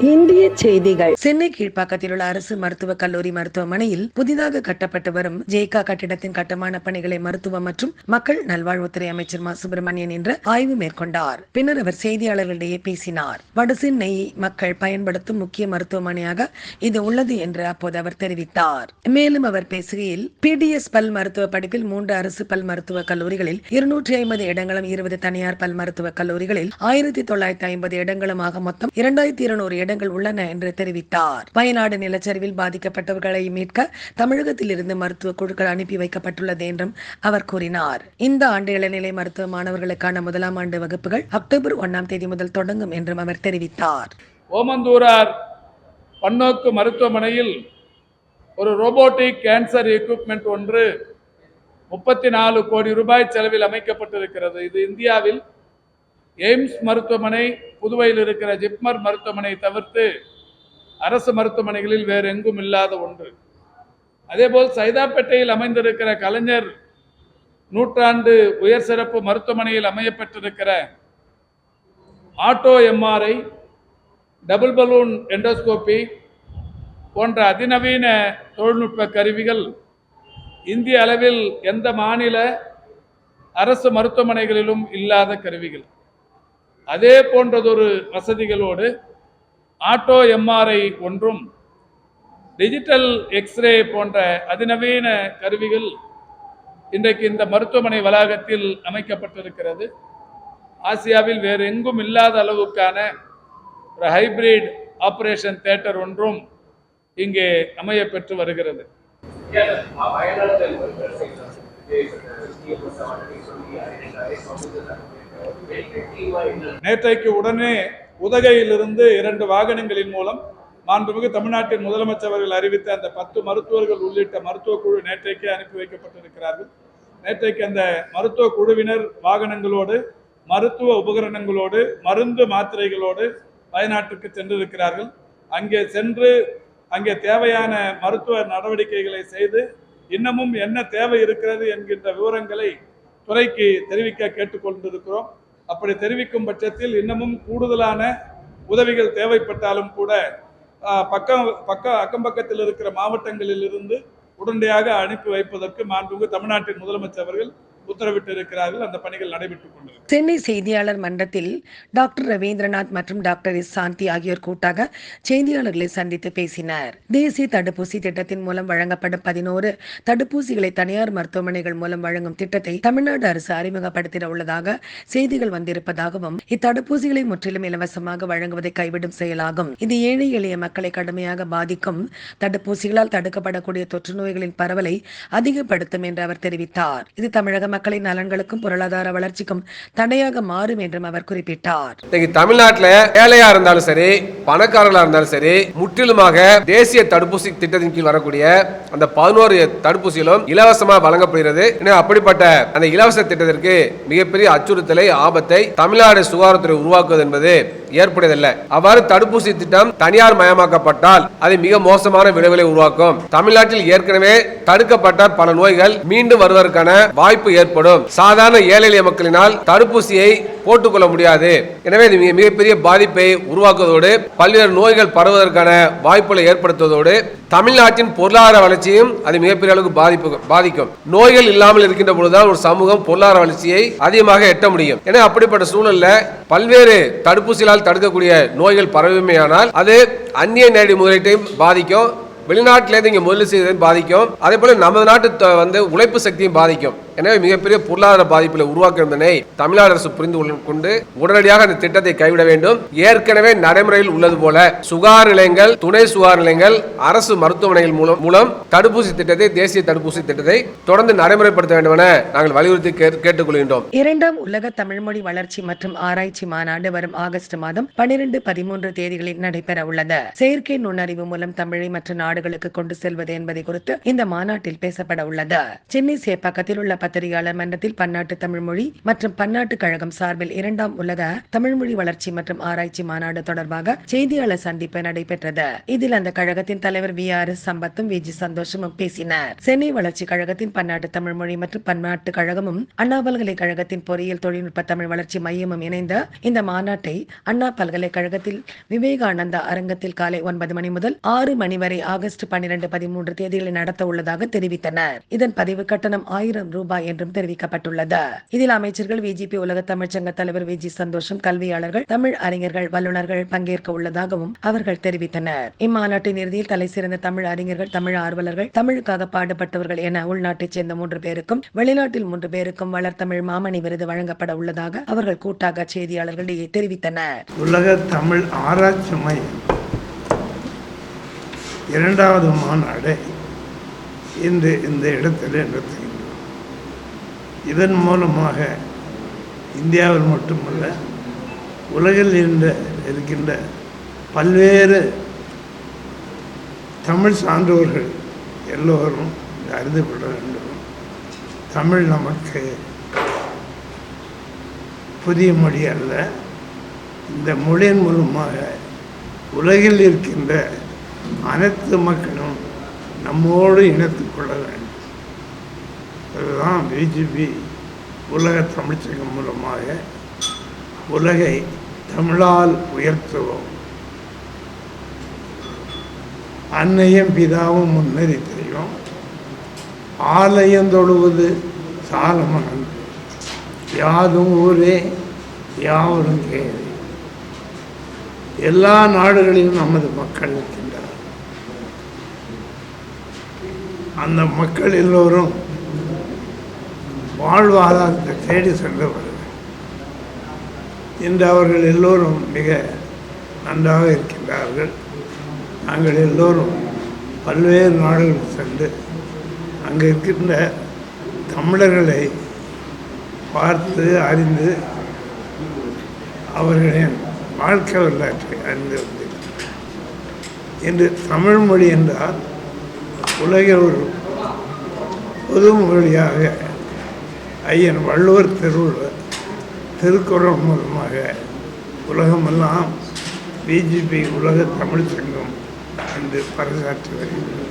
இந்திய செய்திகள். சென்னை கீழ்ப்பாக்கத்தில் உள்ள அரசு மருத்துவக் கல்லூரி மருத்துவமனையில் புதிதாக கட்டப்பட்டு வரும் ஜேகா கட்டிடத்தின் கட்டுமான பணிகளை மருத்துவம் மற்றும் மக்கள் நல்வாழ்வுத்துறை அமைச்சர் மா. சுப்பிரமணியன் என்று ஆய்வு மேற்கொண்டார். பின்னர் அவர் செய்தியாளர்களிடையே பேசினார். வடசின்னை மக்கள் பயன்படுத்தும் முக்கிய மருத்துவமனையாக இது உள்ளது என்று அப்போது அவர் தெரிவித்தார். மேலும் அவர் பேசுகையில் பிடிஎஸ் பல் மருத்துவ படிப்பில் மூன்று அரசு பல் மருத்துவக் கல்லூரிகளில் இருநூற்றி ஐம்பது இடங்களும் இருபது தனியார் பல் மருத்துவக் கல்லூரிகளில் ஆயிரத்தி தொள்ளாயிரத்தி ஐம்பது இடங்களுமாக மொத்தம் இரண்டாயிரத்தி இருநூறு இடங்கள் உள்ளன என்று தெரிவித்தார். வயநாடு நிலச்சரிவில் பாதிக்கப்பட்டவர்களை மீட்க தமிழகத்தில் இருந்து மருத்துவ குழுக்கள் அனுப்பி வைக்கப்பட்டுள்ளது என்றும் அவர் கூறினார். இந்த ஆண்டு இளநிலை மருத்துவ மாணவர்களுக்கான முதலாம் ஆண்டு வகுப்புகள் அக்டோபர் ஒன்னாம் தேதி முதல் தொடங்கும் என்றும் அவர் தெரிவித்தார். ஓமந்தூரார் பன்னோக்கு மருத்துவமனையில் ஒரு ரோபோட்டிக் கேன்சர் எக்யூப்மெண்ட் ஒன்று முப்பத்தி நாலு கோடி ரூபாய் செலவில் அமைக்கப்பட்டிருக்கிறது. இது இந்தியாவில் எய்ம்ஸ் மருத்துவமனை புதுவையில் இருக்கிற ஜிப்மர் மருத்துவமனை தவிர்த்து அரசு மருத்துவமனைகளில் வேறு எங்கும் இல்லாத ஒன்று. அதேபோல் சைதாப்பேட்டையில் அமைந்திருக்கிற கலைஞர் நூற்றாண்டு உயர் சிறப்பு மருத்துவமனையில் அமையப்பட்டிருக்கிற auto MRI double balloon endoscopy போன்ற அதிநவீன தொழில்நுட்ப கருவிகள் இந்திய அளவில் எந்த மாநில அரசு மருத்துவமனைகளிலும் இல்லாத கருவிகள். அதே போன்றதொரு வசதிகளோடு ஆட்டோ எம்ஆர்ஐ ஒன்றும் டிஜிட்டல் எக்ஸ்ரே போன்ற அதிநவீன கருவிகள் இன்றைக்கு இந்த மருத்துவமனை வளாகத்தில் அமைக்கப்பட்டிருக்கிறது. ஆசியாவில் வேறு எங்கும் இல்லாத அளவுக்கான ஒரு ஹைபிரிட் ஆபரேஷன் தேட்டர் ஒன்றும் இங்கே அமைய பெற்று வருகிறது நேற்றைக்கு உடனே உதகையிலிருந்து இரண்டு வாகனங்களின் மூலம் மாண்புமிகு தமிழ்நாட்டின் முதலமைச்சர் அவர்கள் அறிவித்த அந்த பத்து மருத்துவர்கள் உள்ளிட்ட மருத்துவ குழு நேற்றைக்கே அனுப்பி வைக்கப்பட்டிருக்கிறார்கள். நேற்றைக்கு அந்த மருத்துவ குழுவினர் வாகனங்களோடு மருத்துவ உபகரணங்களோடு மருந்து மாத்திரைகளோடு வயநாட்டுக்கு சென்றிருக்கிறார்கள். அங்கே சென்று அங்கே தேவையான மருத்துவ நடவடிக்கைகளை செய்து இன்னமும் என்ன தேவை இருக்கிறது என்கின்ற விவரங்களை துறைக்கு தெரிவிக்க கேட்டுக்கொண்டிருக்கிறோம். அப்படி தெரிவிக்கும் பட்சத்தில் இன்னமும் கூடுதலான உதவிகள் தேவைப்பட்டாலும் கூட பக்கம் பக்க அக்கம் பக்கத்தில் இருக்கிற மாவட்டங்களில் இருந்து உடனடியாக அனுப்பி வைப்பதற்கு மாண்புமிகு தமிழ்நாட்டின் முதலமைச்சர் அவர்கள் உத்தரவிட்டிருக்கிறார்கள். அந்த பணிகள் நடைபெற்றுக் கொண்டிருக்கிறது சென்னை செய்தியாளர் மன்றத்தில் டாக்டர் ரவீந்திரநாத் மற்றும் டாக்டர் எஸ். சாந்தி ஆகியோர் கூட்டாக செய்தியாளர்களை சந்தித்து பேசினர். தேசிய தடுப்பூசி திட்டத்தின் மூலம் வழங்கப்படும் பதினோரு தடுப்பூசிகளை தனியார் மருத்துவமனைகள் மூலம் வழங்கும் திட்டத்தை தமிழ்நாடு அரசு அறிமுகப்படுத்திட உள்ளதாக செய்திகள் வந்திருப்பதாகவும் இத்தடுப்பூசிகளை முற்றிலும் இலவசமாக வழங்குவதை கைவிடும் செயலாகும். இது ஏழை எளிய மக்களை கடுமையாக பாதிக்கும். தடுப்பூசிகளால் தடுக்கப்படக்கூடிய தொற்று நோய்களின் பரவலை அதிகப்படுத்தும் என்று அவர் தெரிவித்தார். இது தமிழகம் மக்களின் நலன்களுக்கும் பொருளாதார வளர்ச்சிக்கும் தடையாக மாறும் என்றும் அவர் குறிப்பிட்டார். இன்னைக்கு தமிழ்நாட்டுல ஏழையா இருந்தாலும் சரி பணக்காரர்களா இருந்தாலும் சரி முற்றிலுமாக தேசிய தடுப்பூசி திட்டத்தின் கீழ் வரக்கூடிய அந்த பதினோரு தடுப்பூசிகளும் இலவசமாக வழங்கப்படுகிறது. அப்படிப்பட்ட அந்த இலவச திட்டத்திற்கு மிகப்பெரிய அச்சுறுத்தலை ஆபத்தை தமிழ்நாடு சுகாதாரத்துறை உருவாக்குவது என்பது ஏற்புடையதல்ல. அவ்வாறு தடுப்பூசி திட்டம் தனியார் மயமாக்கப்பட்டால் அது மிக மோசமான விளைவுகளை உருவாக்கும். தமிழ்நாட்டில் ஏற்கனவே தடுக்கப்பட்ட பல நோய்கள் மீண்டும் வருவதற்கான வாய்ப்பு ஏற்படும். சாதாரண ஏழை எளிய மக்களினால் தடுப்பூசியை போட்டுக்கொள்ள முடியாது. எனவே இது மிகப்பெரிய பாதிப்பை உருவாக்குவதோடு பல்வேறு நோய்கள் பரவுவதற்கான வாய்ப்புகளை ஏற்படுத்துவதோடு தமிழ்நாட்டின் பொருளாதார வளர்ச்சியும் அது மிகப்பெரிய அளவுக்கு பாதிப்பு பாதிக்கும். நோய்கள் இல்லாமல் இருக்கின்ற பொழுதுதான் ஒரு சமூகம் பொருளாதார வளர்ச்சியை அதிகமாக எட்ட முடியும். என அப்படிப்பட்ட சூழல்ல பல்வேறு தடுப்பூசிகளால் தடுக்கக்கூடிய நோய்கள் பரவுமையானால் அது அந்நிய நேரடி முதலீட்டையும் பாதிக்கும். வெளிநாட்டிலேருந்து இங்கே முதலீடு செய்வதையும் பாதிக்கும். அதே போல நமது நாட்டு வந்து உழைப்பு சக்தியும் பாதிக்கும். எனவே மிகப்பெரிய பொருளாதார பாதிப்புகளை உருவாக்கியிருந்தனை தமிழக அரசு புரிந்து கொண்டு உடனடியாக அந்த திட்டத்தை கைவிட வேண்டும். ஏற்கனவே நடைமுறையில் உள்ளது போல சுகாதார நிலையங்கள் துணை சுகார் நிலையங்கள் அரசு மருத்துவமனைகள் மூலம் மூலம் தடுப்பூசி திட்டத்தை தேசிய தடுப்பூசி திட்டத்தை தொடர்ந்து நடைமுறைப்படுத்த வேண்டும் என நாங்கள் வலியுறுத்தி கேட்டுக்கொள்கின்றோம். இரண்டாம் உலக தமிழ்மொழி வளர்ச்சி மற்றும் ஆராய்ச்சி மாநாடு வரும் ஆகஸ்ட் மாதம் பனிரெண்டு பதிமூன்று தேதிகளில் நடைபெற உள்ளது. செயற்கை நுண்ணறிவு மூலம் தமிழை மற்ற நாடுகளுக்கு கொண்டு செல்வது என்பதை குறித்து இந்த மாநாட்டில் பேசப்பட உள்ளது. சென்னை சேப்பாக்கத்தில் உள்ள பத்திரிகையாளர் மன்றத்தில் பன்னாட்டு தமிழ் மொழி மற்றும் பன்னாட்டு கழகம் சார்பில் இரண்டாம் உலக தமிழ்மொழி வளர்ச்சி மற்றும் ஆராய்ச்சி மாநாடு தொடர்பாக செய்தியாளர் சந்திப்பு நடைபெற்றது. இதில் அந்த கழகத்தின் தலைவர் வி ஆர் எஸ் சம்பத்தும் வி ஜி சந்தோஷமும் பேசினர். சென்னை வளர்ச்சி கழகத்தின் பன்னாட்டு தமிழ் மொழி மற்றும் பன்னாட்டு கழகமும் அண்ணா பல்கலைக்கழகத்தின் பொறியியல் தொழில்நுட்ப தமிழ் வளர்ச்சி மையமும் இணைந்த இந்த மாநாட்டை அண்ணா பல்கலைக்கழகத்தில் விவேகானந்தா அரங்கத்தில் காலை ஒன்பது மணி முதல் ஆறு மணி வரை ஆகஸ்ட் பன்னிரண்டு பதிமூன்று தேதிகளில் நடத்த உள்ளதாக தெரிவித்தனர். இதன் பதிவு கட்டணம் ஆயிரம் ரூபாய் ரூபாய் என்றும் தெரிவிக்கப்பட்டுள்ளது. இதில் அமைச்சர்கள் விஜிபி உலக தமிழ்ச்சங்க தலைவர் விஜி சந்தோஷம் கல்வியாளர்கள் தமிழ் அறிஞர்கள் வல்லுநர்கள் பங்கேற்க உள்ளதாகவும் அவர்கள் தெரிவித்தனர். இம்மாநாட்டின் இறுதியில் தலை சிறந்த தமிழ் அறிஞர்கள் தமிழ் ஆர்வலர்கள் தமிழுக்காக பாடுபட்டவர்கள் என உள்நாட்டைச் சேர்ந்த மூன்று பேருக்கும் வெளிநாட்டில் மூன்று பேருக்கும் வளர்த்தமிழ் மாமணி விருது வழங்கப்பட உள்ளதாக அவர்கள் கூட்டாக செய்தியாளர்களிடையே தெரிவித்தனர். உலக தமிழ் ஆராய்ச்சி மையம் இரண்டாவது மாநாடு இன்று இந்த இடத்தில் நடத்துகின்றோம் இதன் மூலமாக இந்தியாவில் மட்டுமல்ல உலகில் இருந்த இருக்கின்ற பல்வேறு தமிழ் சான்றோர்கள் எல்லோரும் அறிந்து கொள்ள வேண்டும். தமிழ் நமக்கு புதிய மொழி அல்ல. இந்த மொழியின் மூலமாக உலகில் இருக்கின்ற அனைத்து மக்களும் நம்மோடு இணைத்து கொள்ள வேண்டும். அதுதான் பிஜேபி உலக தமிழ்ச்சங்கம் மூலமாக உலகை தமிழால் உயர்த்துவோம். அன்னையும் பிதாவும் முன்னேறி தெரியும். ஆலயம் தொழுவது சாலமகன். யாதும் ஊரே யாவரும் கேள்வி எல்லா நாடுகளிலும் நமது மக்கள் இருக்கின்றனர். அந்த மக்கள் எல்லோரும் வாழ்வாதாரத்தை தேடி சென்றவர்கள் இன்று அவர்கள் எல்லோரும் மிக நன்றாக இருக்கின்றார்கள். நாங்கள் எல்லோரும் பல்வேறு நாடுகளுக்கு சென்று அங்கே இருக்கின்ற தமிழர்களை பார்த்து அறிந்து அவர்களின் வாழ்க்கை வரலாற்றை அறிந்து வந்தேன் இன்று தமிழ் மொழி என்றால் உலகில் ஒரு பொது மொழியாக ஐயன் வள்ளுவர் திருவள்ளுவர் திருக்குறள் மூலமாக உலகமெல்லாம் பிஜேபி உலக தமிழ் சங்கம் என்று பறைசாற்றி வருகிறது